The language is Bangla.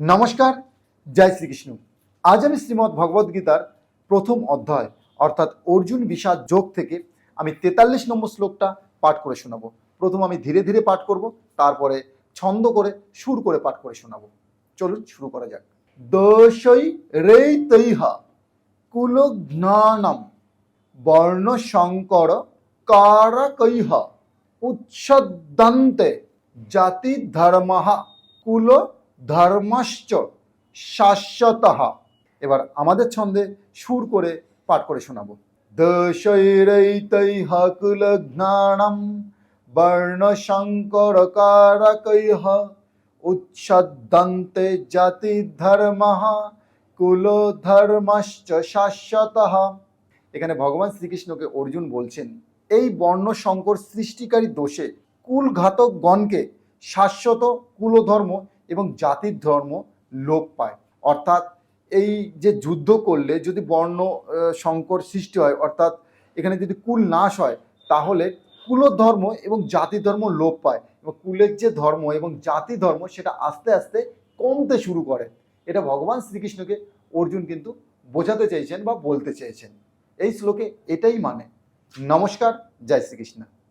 নমস্কার, জয় শ্রীকৃষ্ণ। আজ আমি শ্রীমদ্ ভগবদ গীতার প্রথম অধ্যায়, অর্থাৎ অর্জুন বিষাদ যোগ থেকে আমি তেতাল্লিশ নম্বর শ্লোকটা পাঠ করে শোনাবো। প্রথম আমি ধীরে ধীরে পাঠ করব, তারপরে ছন্দ করে, সুর করে পাঠ করে শোনাবো। চলুন শুরু করা যাক। দোষই রে তৈহা কুলঘ্নানম বর্ণ শঙ্কর কারকৈহ উচ্ছদান্তে জাতি ধর্ম কুল ধর্মশ্চ শাশ্বত। এবার আমাদের ছন্দে সুর করে পাঠ করে শোনাবো। দশৈরৈতৈহ কুল জ্ঞানম বর্ণ সংকর কারকৈহ উচ্ছদান্তে জাতি ধর্ম কুল ধর্মশ্চ শাশ্বত। এখানে ভগবান শ্রীকৃষ্ণকে অর্জুন বলছেন, এই বর্ণ সংকর সৃষ্টিকারী দোষে কুলঘাতক গণকে শাশ্বত কুলধর্ম এবং জাতির ধর্ম লোপ পায়। অর্থাৎ এই যে যুদ্ধ করলে যদি বর্ণ সংকট সৃষ্টি হয়, অর্থাৎ এখানে যদি কুল নাশ হয়, তাহলে কুলধর্ম এবং জাতি ধর্ম লোপ পায়। এবং কুলের যে ধর্ম এবং জাতি ধর্ম সেটা আস্তে আস্তে কমতে শুরু করে। এটা ভগবান শ্রীকৃষ্ণকে অর্জুন কিন্তু বোঝাতে চেয়েছেন বা বলতে চেয়েছেন। এই শ্লোকে এটাই মানে। নমস্কার, জয় শ্রীকৃষ্ণ।